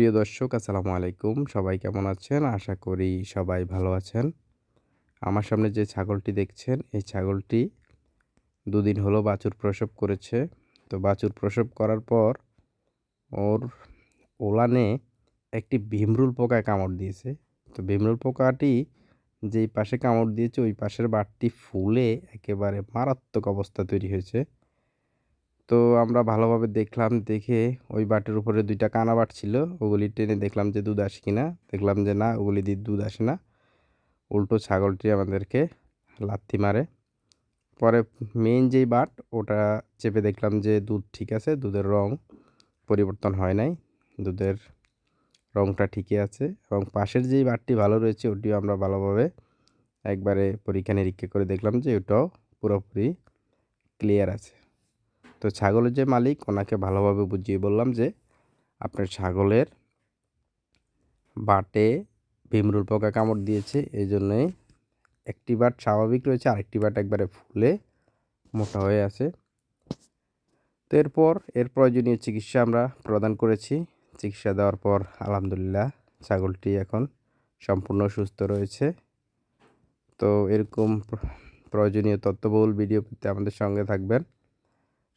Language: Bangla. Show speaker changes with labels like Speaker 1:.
Speaker 1: প্রিয় দর্শক, আসসালামু আলাইকুম। সবাই কেমন আছেন? আশা করি সবাই ভালো আছেন। আমার সামনে যে ছাগলটি দেখছেন, এই ছাগলটি দুদিন হলো বাছুর প্রসব করেছে। তো বাছুর প্রসব করার পর ওর ওলানে একটি ভীমরুল পোকায় কামড় দিয়েছে। তো ভীমরুল পোকাটি যেই পাশে কামড় দিয়েছে, ওই পাশের বাটটি ফুলে একেবারে মারাত্মক অবস্থা তৈরি হয়েছে। তো আমরা ভালোভাবে দেখলাম, দেখে ওই বাটের উপরে দুইটা কানা বাট ছিল, ওগুলি টেনে দেখলাম যে দুধ আসে কিনা। দেখলাম যে না, ওগুলি দিয়ে দুধ আসে না। উল্টো ছাগলটি আমাদেরকে লাত্তি মারে। পরে মেন যেই বাট, ওটা চেপে দেখলাম যে দুধ ঠিক আছে, দুধের রং পরিবর্তন হয় নাই। দুধের রংটা ঠিকই আছে এবং পাশের যেই বাটটি ভালো রয়েছে, ওটিও আমরা ভালোভাবে একবারে পরীক্ষা নিরীক্ষা করে দেখলাম যে ওটাও পুরোপুরি ক্লিয়ার আছে। তো ছাগলের যে মালিক, ওনাকে ভালোভাবে বুঝিয়ে বললাম যে, আপনার ছাগলের বাটে ভীমরুল পোকা কামড় দিয়েছে। এই জন্যই একটি বাট স্বাভাবিক রয়েছে, আরেকটি বাট একবারে ফুলে মোটা হয়ে আছে। তো এরপর, এর প্রয়োজনীয় চিকিৎসা আমরা প্রদান করেছি। চিকিৎসা দেওয়ার পর, আলহামদুলিল্লাহ, ছাগলটি এখন সম্পূর্ণ সুস্থ রয়েছে। তো এরকম প্রয়োজনীয় তথ্যবহুল ভিডিও পেতে আমাদের সঙ্গে থাকবেন।